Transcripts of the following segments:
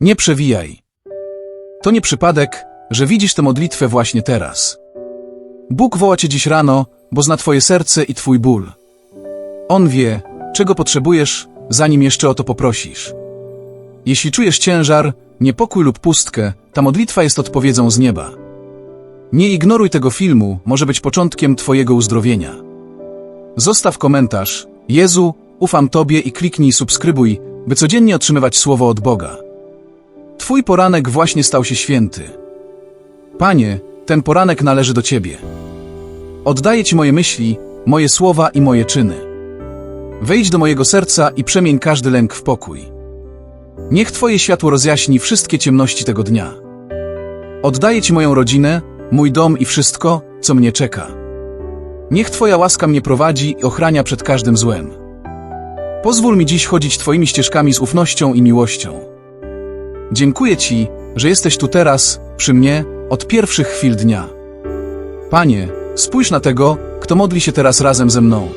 Nie przewijaj. To nie przypadek, że widzisz tę modlitwę właśnie teraz. Bóg woła cię dziś rano, bo zna twoje serce i twój ból. On wie, czego potrzebujesz, zanim jeszcze o to poprosisz. Jeśli czujesz ciężar, niepokój lub pustkę, ta modlitwa jest odpowiedzią z nieba. Nie ignoruj tego filmu, może być początkiem twojego uzdrowienia. Zostaw komentarz. Jezu, ufam Tobie i kliknij subskrybuj, by codziennie otrzymywać słowo od Boga. Twój poranek właśnie stał się święty. Panie, ten poranek należy do Ciebie. Oddaję Ci moje myśli, moje słowa i moje czyny. Wejdź do mojego serca i przemień każdy lęk w pokój. Niech Twoje światło rozjaśni wszystkie ciemności tego dnia. Oddaję Ci moją rodzinę, mój dom i wszystko, co mnie czeka. Niech Twoja łaska mnie prowadzi i ochrania przed każdym złem. Pozwól mi dziś chodzić Twoimi ścieżkami z ufnością i miłością. Dziękuję Ci, że jesteś tu teraz, przy mnie, od pierwszych chwil dnia. Panie, spójrz na tego, kto modli się teraz razem ze mną.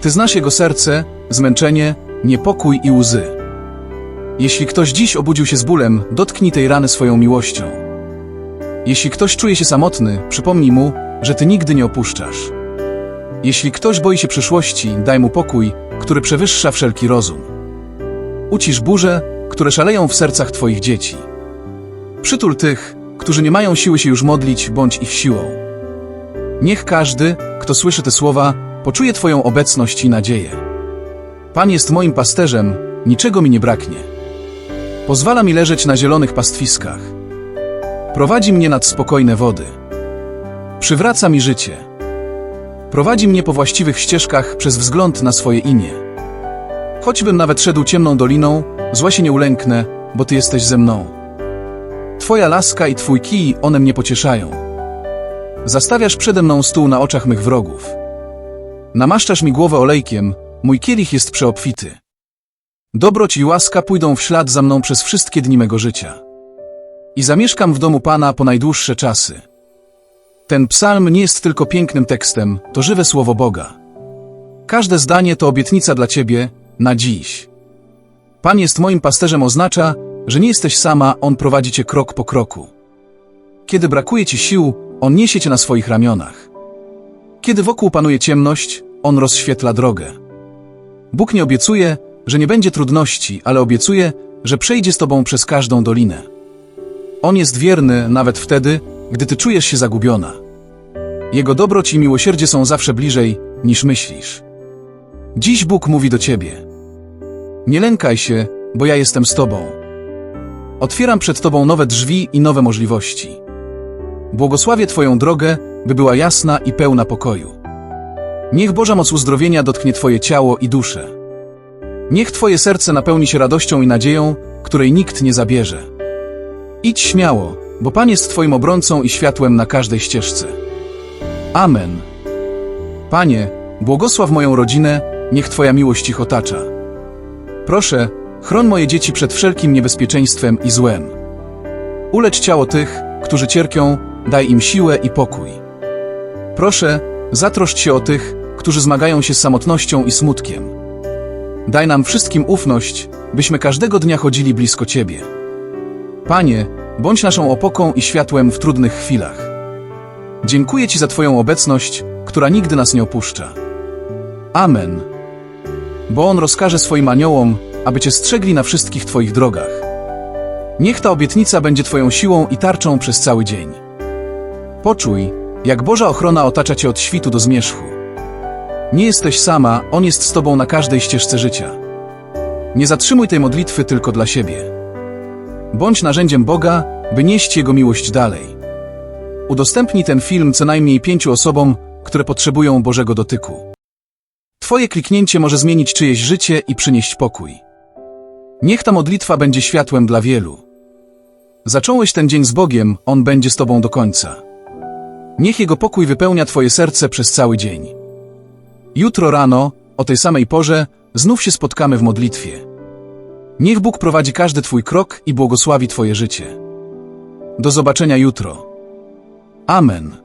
Ty znasz jego serce, zmęczenie, niepokój i łzy. Jeśli ktoś dziś obudził się z bólem, dotknij tej rany swoją miłością. Jeśli ktoś czuje się samotny, przypomnij mu, że Ty nigdy nie opuszczasz. Jeśli ktoś boi się przyszłości, daj mu pokój, który przewyższa wszelki rozum. Ucisz burze, które szaleją w sercach Twoich dzieci. Przytul tych, którzy nie mają siły się już modlić, bądź ich siłą. Niech każdy, kto słyszy te słowa, poczuje Twoją obecność i nadzieję. Pan jest moim pasterzem, niczego mi nie braknie. Pozwala mi leżeć na zielonych pastwiskach. Prowadzi mnie nad spokojne wody. Przywraca mi życie. Prowadzi mnie po właściwych ścieżkach przez wzgląd na swoje imię. Choćbym nawet szedł ciemną doliną, zła się nie ulęknę, bo Ty jesteś ze mną. Twoja laska i Twój kij, one mnie pocieszają. Zastawiasz przede mną stół na oczach mych wrogów. Namaszczasz mi głowę olejkiem, mój kielich jest przeobfity. Dobroć i łaska pójdą w ślad za mną przez wszystkie dni mego życia. I zamieszkam w domu Pana po najdłuższe czasy. Ten psalm nie jest tylko pięknym tekstem, to żywe słowo Boga. Każde zdanie to obietnica dla Ciebie na dziś. Pan jest moim pasterzem oznacza, że nie jesteś sama, On prowadzi Cię krok po kroku. Kiedy brakuje Ci sił, On niesie Cię na swoich ramionach. Kiedy wokół panuje ciemność, On rozświetla drogę. Bóg nie obiecuje, że nie będzie trudności, ale obiecuje, że przejdzie z Tobą przez każdą dolinę. On jest wierny nawet wtedy, gdy Ty czujesz się zagubiona. Jego dobroć i miłosierdzie są zawsze bliżej, niż myślisz. Dziś Bóg mówi do Ciebie. Nie lękaj się, bo ja jestem z Tobą. Otwieram przed Tobą nowe drzwi i nowe możliwości. Błogosławię Twoją drogę, by była jasna i pełna pokoju. Niech Boża moc uzdrowienia dotknie Twoje ciało i duszę. Niech Twoje serce napełni się radością i nadzieją, której nikt nie zabierze. Idź śmiało, bo Pan jest Twoim obrońcą i światłem na każdej ścieżce. Amen. Panie, błogosław moją rodzinę, niech Twoja miłość ich otacza. Proszę, chroń moje dzieci przed wszelkim niebezpieczeństwem i złem. Ulecz ciało tych, którzy cierpią, daj im siłę i pokój. Proszę, zatroszcz się o tych, którzy zmagają się z samotnością i smutkiem. Daj nam wszystkim ufność, byśmy każdego dnia chodzili blisko Ciebie. Panie, bądź naszą opoką i światłem w trudnych chwilach. Dziękuję Ci za Twoją obecność, która nigdy nas nie opuszcza. Amen. Bo On rozkaże swoim aniołom, aby Cię strzegli na wszystkich Twoich drogach. Niech ta obietnica będzie Twoją siłą i tarczą przez cały dzień. Poczuj, jak Boża ochrona otacza Cię od świtu do zmierzchu. Nie jesteś sama, On jest z Tobą na każdej ścieżce życia. Nie zatrzymuj tej modlitwy tylko dla siebie. Bądź narzędziem Boga, by nieść Jego miłość dalej. Udostępnij ten film co najmniej pięciu osobom, które potrzebują Bożego dotyku. Twoje kliknięcie może zmienić czyjeś życie i przynieść pokój. Niech ta modlitwa będzie światłem dla wielu. Zacząłeś ten dzień z Bogiem, On będzie z Tobą do końca. Niech Jego pokój wypełnia Twoje serce przez cały dzień. Jutro rano, o tej samej porze, znów się spotkamy w modlitwie. Niech Bóg prowadzi każdy Twój krok i błogosławi Twoje życie. Do zobaczenia jutro. Amen.